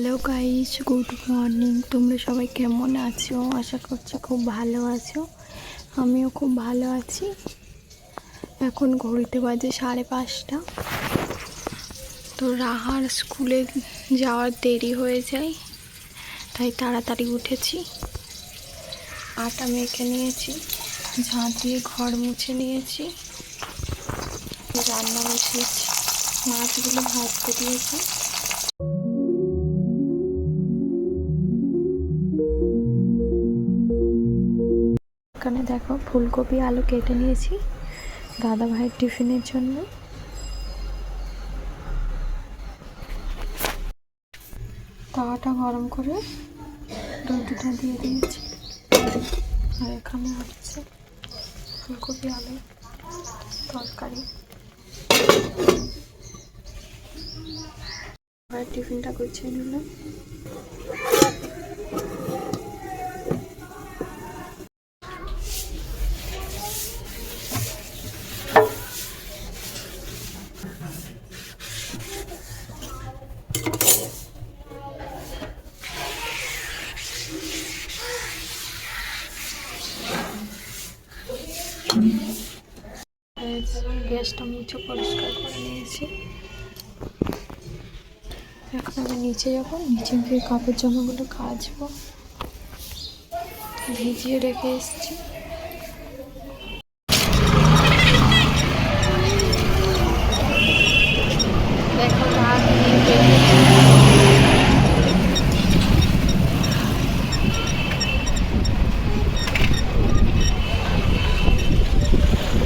Hello guys good morning তোমরা সবাই কেমন আছো? আশা করছি খুব ভালো আছো। আমিও খুব ভালো আছি। এখন ঘড়িতে বাজে সাড়ে পাঁচটা। তো রাহার স্কুলে যাওয়ার দেরি হয়ে যায়, তাই তাড়াতাড়ি উঠেছি। আটা মেখে নিয়েছি, ঝাঁট দিয়ে ঘর মুছে নিয়েছি, রান্না বসিয়েছি, মাছগুলো ভাজতে দিয়েছি। এখানে দেখো, ফুলকপি, আলু কেটে নিয়েছি দাদা ভাইয়ের টিফিনের জন্য। তাওয়াটা গরম করে দুধটা দিয়ে দিয়েছি। আর এখানে হচ্ছে ফুলকপি, আলু তরকারি। টিফিনটা গুছিয়ে নিলাম। গ্যাসটা মুছে পরিষ্কার করে নিয়েছি। এখন আমি নিচে যাব, নিচে গিয়ে কাপড় জামাগুলো কাচবো। ভিজিয়ে রেখে এসেছি।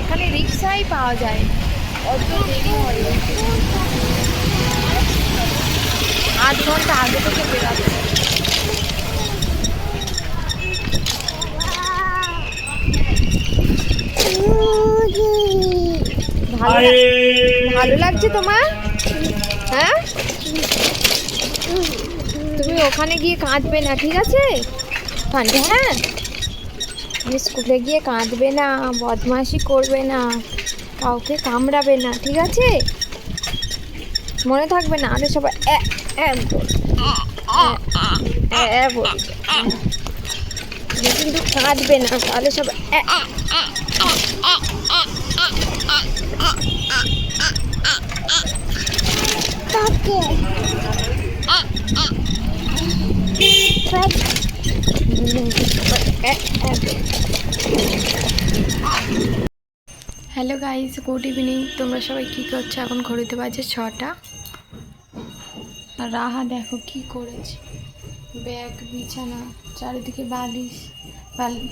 এখানে রিক্সাই পাওয়া যায় অত দেরি হয় আধ ঘণ্টা আগে থেকে বেরাবে ভালো লাগছে তোমার? হ্যাঁ? তুমি ওখানে গিয়ে কাঁদবে না ঠিক আছে? কাঁদবে হ্যাঁ? তুমি স্কুলে গিয়ে কাঁদবে না বদমাশি করবে না। কাউকে কামড়াবে না ঠিক আছে মনে থাকবে না আরে সবাই কিন্তু কাঁদবে না তাহলে সবাই এ, হ্যালো গাইস, গুড ইভিনিং। তোমরা সবাই কী করছ? এখন ঘড়িতে বাজে ছটা। রাহা দেখো কি করেছে। ব্যাগ, বিছানা, চারিদিকে বালিশ, বালি,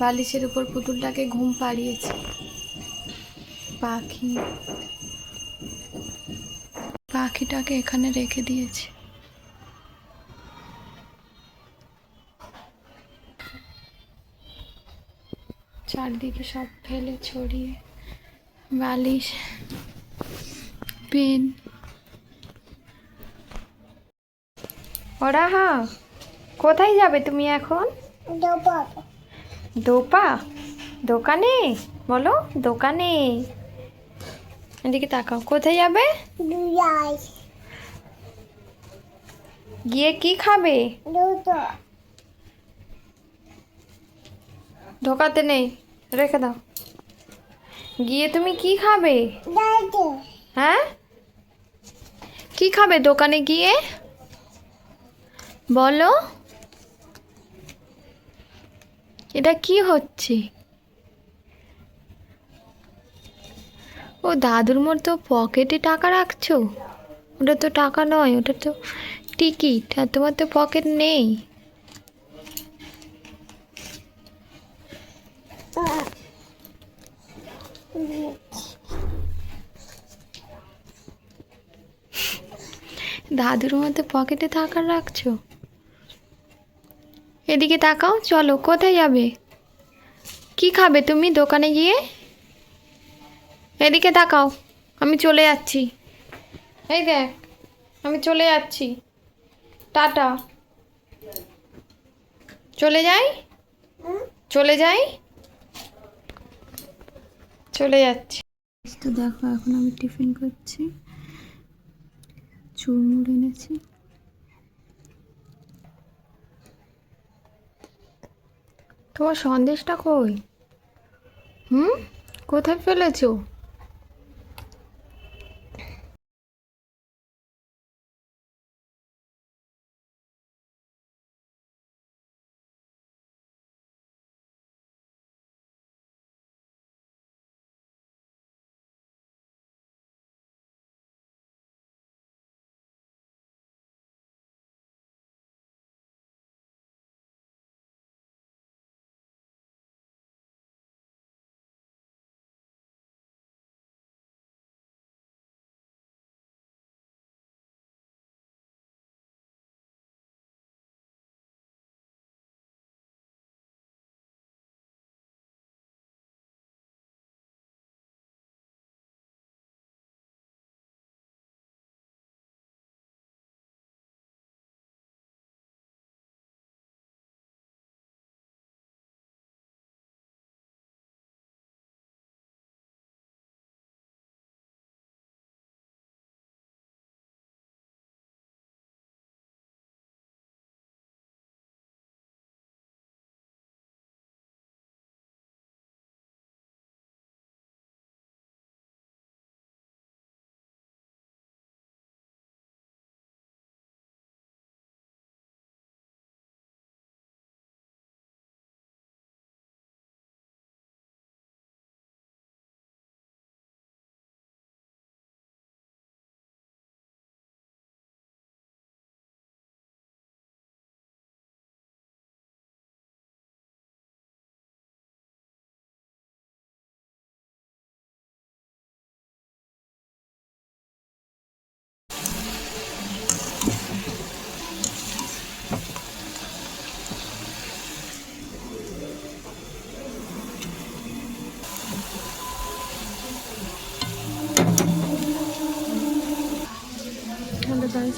বালিশের উপর পুতুলটাকে ঘুম পাড়িয়েছে। পাখি। পাখিটাকে এখানে রেখে দিয়েছে। চারদিকে সব ফেলে ছড়িয়ে বালিশ পেন। ওরা হা কোথায় যাবে তুমি এখন? দোপা। দোকানে? বলো দোকানে। এদিকে তাকাও কোথায় যাবে? গিয়ে কি খাবে? ঢোকাতে নেই। রেখে দাও। গিয়ে তুমি কি খাবে? হ্যাঁ? কি খাবে দোকানে গিয়ে? বলো। এটা কি হচ্ছে? ও দাদুর মতো পকেটে টাকা রাখছো। ওটা তো টাকা নয় ওটা তো টিকিট। আর তোমার তো পকেট নেই। দাদুর মধ্যে পকেটে টাকা রাখছো? এদিকে তাকাও, চলো, কোথায় যাবে? কি খাবে তুমি দোকানে গিয়ে? এদিকে তাকাও, আমি চলে যাচ্ছি। এই দেখ, আমি চলে যাচ্ছি। টাটা। চলে যাই? চলে যাই? চলে যাচ্ছি। তো দেখো এখন আমি টিফিন করছি। চুরমুর এনেছি। তোমার সন্দেশটা কই? হুম? কোথায় ফেলেছো?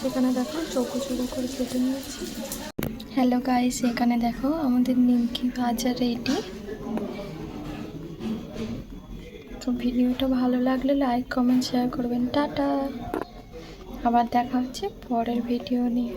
এখানে দেখো চৌকো চৌকো করে কেটে নিয়েছি। হ্যালো গাইস এখানে দেখো আমাদের নিমকি ভাজা রেডি তো ভিডিওটা ভালো লাগলে লাইক কমেন্ট শেয়ার করবেন। টাটা। আবার দেখা হচ্ছে পরের ভিডিও নিয়ে।